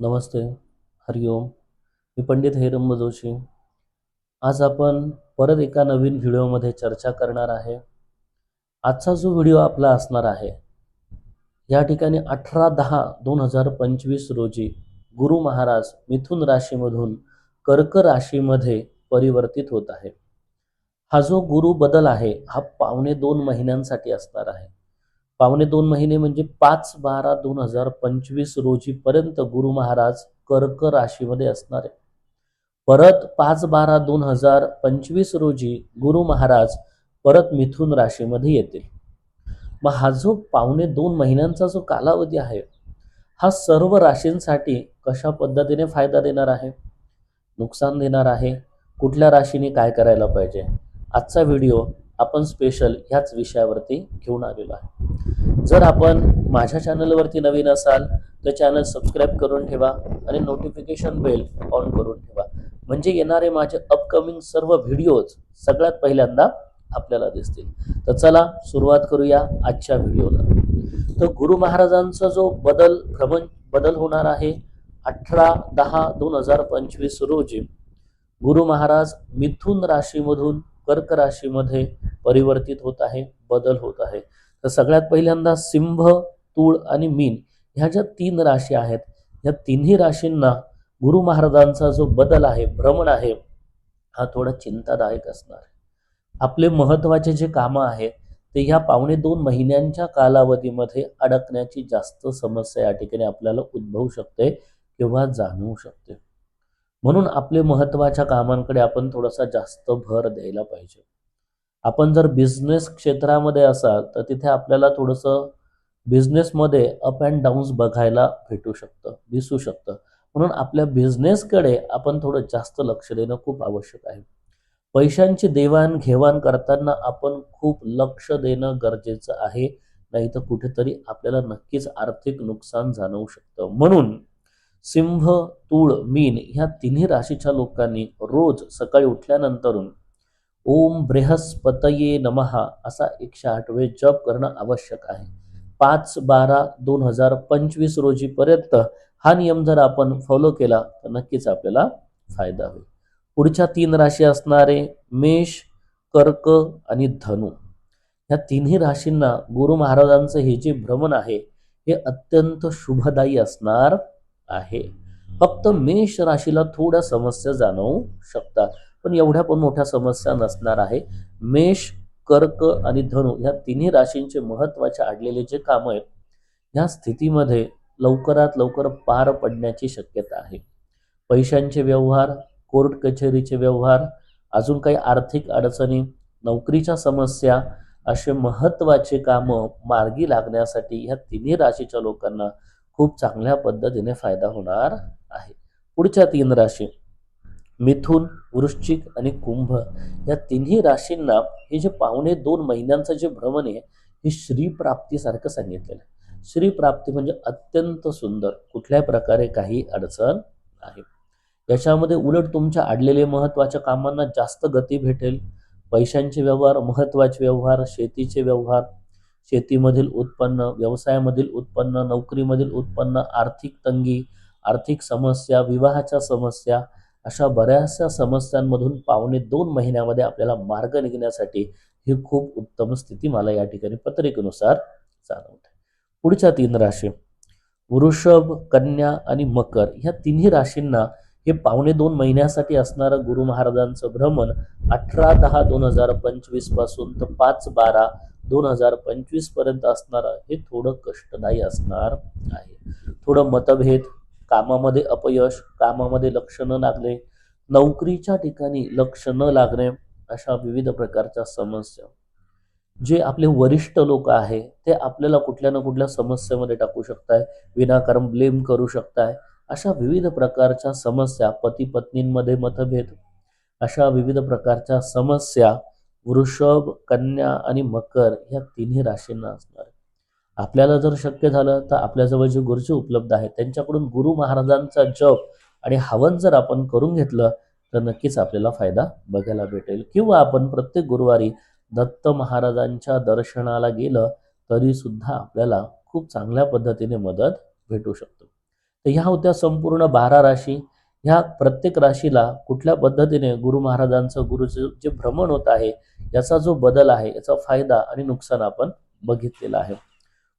नमस्ते हरिओम मी पंडित हेरंब जोशी. आज आपण परत एका नवीन व्हिडिओमध्ये चर्चा करणार आहे. आजचा जो व्हिडिओ आपला असणार आहे या ठिकाणी अठरा दहा दोन हजार पंचवीस रोजी गुरु महाराज मिथुन राशीमधून कर्क राशीमध्ये परिवर्तित होत आहे. हा जो गुरु बदल आहे हा पावणे दोन महिन्यांसाठी असणार आहे. पावणे दोन महिने म्हणजे पाच बारा दोन हजार पंचवीस रोजी पर्यंत गुरु महाराज कर्क राशीमध्ये असणार आहे परत पाच बारा दोन हजार पंचवीस रोजी गुरु महाराज परत मिथुन राशीमध्ये येतील. मग हा जो पावणे दोन महिन्यांचा जो कालावधी आहे हा सर्व राशींसाठी कशा पद्धतीने फायदा देणार आहे? नुकसान देणार आहे? कुठल्या राशीने काय करायला पाहिजे? आजचा व्हिडिओ आपण स्पेशल ह्याच विषयावरती घेऊन आलेलो आहे. जर आपण माझ्या चॅनलवरती नवीन असाल तर चॅनल सबस्क्राईब करून ठेवा आणि नोटिफिकेशन बेल ऑन करून ठेवा. म्हणजे येणारे माझे अपकमिंग सर्व व्हिडिओज सगळ्यात पहिल्यांदा आपल्याला दिसतील. तर चला सुरुवात करूया आजच्या व्हिडिओला तर गुरु महाराजांचा जो बदल भ्रमण बदल होणार आहे अठरा दहा दोन हजार पंचवीस रोजी गुरु महाराज मिथुन राशीमधून कर्क राशीमध्ये परिवर्तित होत आहे बदल होत आहे. तर सगळ्यात पहिल्यांदा सिंह तूळ आणि मीन ह्या ज्या तीन राशी आहेत या तिन्ही राशींना गुरु महाराजांचा जो बदल आहे भ्रमण आहे हा थोडा चिंतादायक असणार. आपले महत्त्वाचे जे कामं आहेत ते ह्या पावणे दोन महिन्यांच्या कालावधीमध्ये अडकण्याची जास्त समस्या या ठिकाणी आपल्याला उद्भवू शकते किंवा जाणवू शकते. म्हणून आपले महत्त्वाच्या कामांकडे आपण थोडासा जास्त भर द्यायला पाहिजे. आपण जर बिझनेस क्षेत्रामध्ये असाल तर तिथे आपल्याला थोडंसं बिझनेसमध्ये अप अँड डाऊन्स बघायला भेटू शकतं दिसू शकतं. म्हणून आपल्या बिझनेसकडे आपण थोडं जास्त लक्ष देणं खूप आवश्यक आहे. पैशांची देवाणघेवाण करताना आपण खूप लक्ष देणं गरजेचं आहे नाही तर कुठेतरी आपल्याला नक्कीच आर्थिक नुकसान जाणवू शकतं. म्हणून सिंह तूळ मीन ह्या तिन्ही राशीच्या लोकांनी रोज सकाळी उठल्यानंतरून ओम बृहस्पतये नमः असा एकशे आठ वेळ जप करणं आवश्यक आहे. पाच बारा दोन हजार पंचवीस रोजीपर्यंत हा नियम जर आपण फॉलो केला तर नक्कीच आपल्याला फायदा होईल. पुढच्या तीन राशी असणारे मेष कर्क आणि धनु. ह्या तिन्ही राशींना गुरु महाराजांचं हे जे भ्रमण आहे हे अत्यंत शुभदायी असणार आहे. फक्त मेष राशीला थोड्या समस्या जाणवू शकतात. पण एवढ्या पण मोठ्या समस्या नसणार आहे. मेष कर्क आणि धनु ह्या तिन्ही राशींचे महत्त्वाचे आडलेले जे काम आहेत ह्या स्थितीमध्ये लवकरात लवकर पार पडण्याची शक्यता आहे. पैशांचे व्यवहार कोर्ट कचेरीचे व्यवहार अजून काही आर्थिक अडचणी नोकरीच्या समस्या असे महत्त्वाचे कामं मार्गी लागण्यासाठी ह्या तिन्ही राशीच्या लोकांना खूप चांगल्या पद्धतीने फायदा होणार आहे. पुढच्या तीन राशी. मिथुन वृश्चिक आणि कुंभ या तिन्ही राशींना हे जे पाहुणे दोन महिन्यांचं जे भ्रमण आहे हे श्रीप्राप्तीसारखं सांगितलेलं आहे. श्रीप्राप्ती म्हणजे अत्यंत सुंदर कुठल्याही प्रकारे काही अडचण नाही. याच्यामध्ये उलट तुमच्या अडलेले महत्त्वाच्या कामांना जास्त गती भेटेल. पैशांचे व्यवहार महत्त्वाचे व्यवहार शेतीचे व्यवहार शेतीमधील उत्पन्न व्यवसायामधील उत्पन्न नोकरीमधील उत्पन्न आर्थिक तंगी आर्थिक समस्या विवाहाच्या समस्या अशा बऱ्याचशा समस्यांमधून पावणे दोन महिन्यामध्ये आपल्याला मार्ग निघण्यासाठी ही खूप उत्तम स्थिती मला या ठिकाणी पत्रिकेनुसार जाणवते. पुढच्या तीन राशी वृषभ कन्या आणि मकर ह्या तिन्ही राशींना हे पावणे दोन महिन्यासाठी असणारं गुरु महाराजांचं भ्रमण अठरा दहा दोन हजार पंचवीसपासून तर पाच बारा दोन हजार पंचवीसपर्यंत असणारं हे थोडं कष्टदायी असणार आहे. थोडं मतभेद कामामध्ये अपयश कामामध्ये लक्ष न लागणे नोकरीच्या ठिकाणी लक्ष न लागणे अशा विविध प्रकारच्या समस्या. जे आपले वरिष्ठ लोक आहे ते आपल्याला कुठल्या ना कुठल्या समस्येमध्ये टाकू शकताय विनाकारण ब्लेम करू शकताय अशा विविध प्रकारच्या समस्या पती पत्नींमध्ये मतभेद अशा विविध प्रकारच्या समस्या वृषभ कन्या आणि मकर ह्या तिन्ही राशींना असणार. आपल्याला जर शक्य झालं तर आपल्याजवळ जे गुरुजी उपलब्ध आहेत त्यांच्याकडून गुरु महाराजांचा जप आणि हवन जर आपण करून घेतलं तर नक्कीच आपल्याला फायदा बघायला भेटेल. किंवा आपण प्रत्येक गुरुवारी दत्त महाराजांच्या दर्शनाला गेलं तरी सुद्धा आपल्याला खूप चांगल्या पद्धतीने मदत भेटू शकतो. तर ह्या होत्या संपूर्ण बारा राशी. ह्या प्रत्येक राशीला कुठल्या पद्धतीने गुरु महाराजांचं गुरुचं जे भ्रमण होत आहे याचा जो बदल आहे याचा फायदा आणि नुकसान आपण बघितलेला आहे.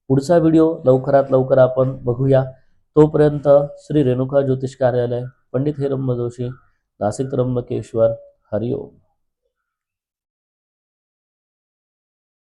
पुढचा व्हिडिओ लवकरात लवकर आपण बघूया. तोपर्यंत श्री रेणुका ज्योतिष कार्यालय पंडित हिरंब जोशी नाशिक त्र्यंबकेश्वर हरिओम.